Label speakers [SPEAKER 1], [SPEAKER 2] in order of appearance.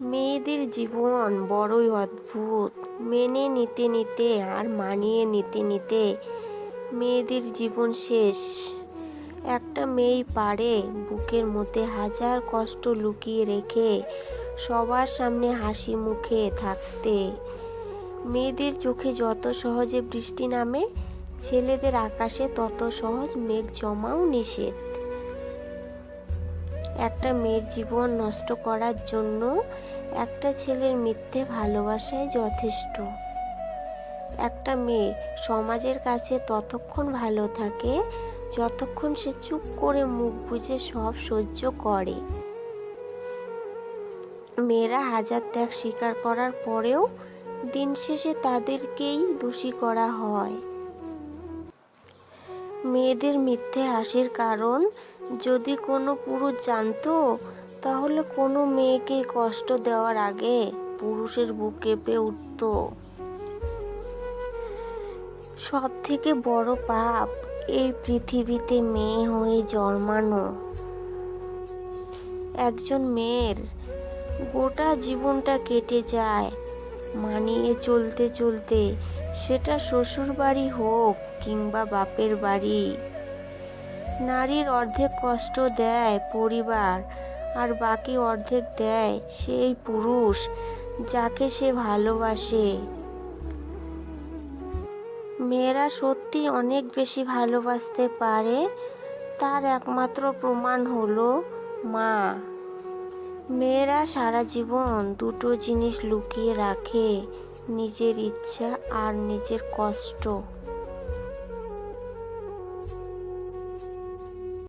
[SPEAKER 1] মেয়েদের জীবন বড়ই অদ্ভুত। মেনে নিতে নিতে আর মানিয়ে নিতে নিতে মেয়েদের জীবন শেষ। একটা মেয়ে পারে বুকের মধ্যে হাজার কষ্ট লুকিয়ে রেখে সবার সামনে হাসি মুখে থাকতে। মেয়েদের চোখে যত সহজে বৃষ্টি নামে, ছেলেদের আকাশে তত সহজ মেঘ জমাও নিষেধ। একটা মেয়ের জীবন নষ্ট করার জন্য একটা ছেলের মিথ্যে ভালোবাসাই যথেষ্ট। একটা মেয়ে সমাজের কাছে ততক্ষণ ভালো থাকে যতক্ষণ সে চুপ করে মুখ বুজে সব সহ্য করে। মেয়েরা হাজার ত্যাগ স্বীকার করার পরেও দিন শেষে তাদেরকেই দোষী করা হয়। মেয়েদের মিথ্যে হাসির কারণ যদি কোনো পুরুষ জানতো, তাহলে কোনো মেয়েকে কষ্ট দেওয়ার আগে পুরুষের বুক কেঁপে উঠত। সব থেকে বড় পাপ এই পৃথিবীতে মেয়ে হয়ে জন্মানো। একজন মেয়ের গোটা জীবনটা কেটে যায়, মানিয়ে চলতে চলতে সেটা শ্বশুর বাড়ি হোক কিংবা বাপের বাড়ি। নারীর অর্ধেক কষ্ট দেয় পরিবার, আর বাকি অর্ধেক দেয় সেই পুরুষ যাকে সে ভালোবাসে। মেয়েরা সত্যি অনেক বেশি ভালোবাসতে পারে, তার একমাত্র প্রমাণ হলো মা। মেয়েরা সারা জীবন দুটো জিনিস লুকিয়ে রাখে, নিজের ইচ্ছা আর নিজের কষ্ট।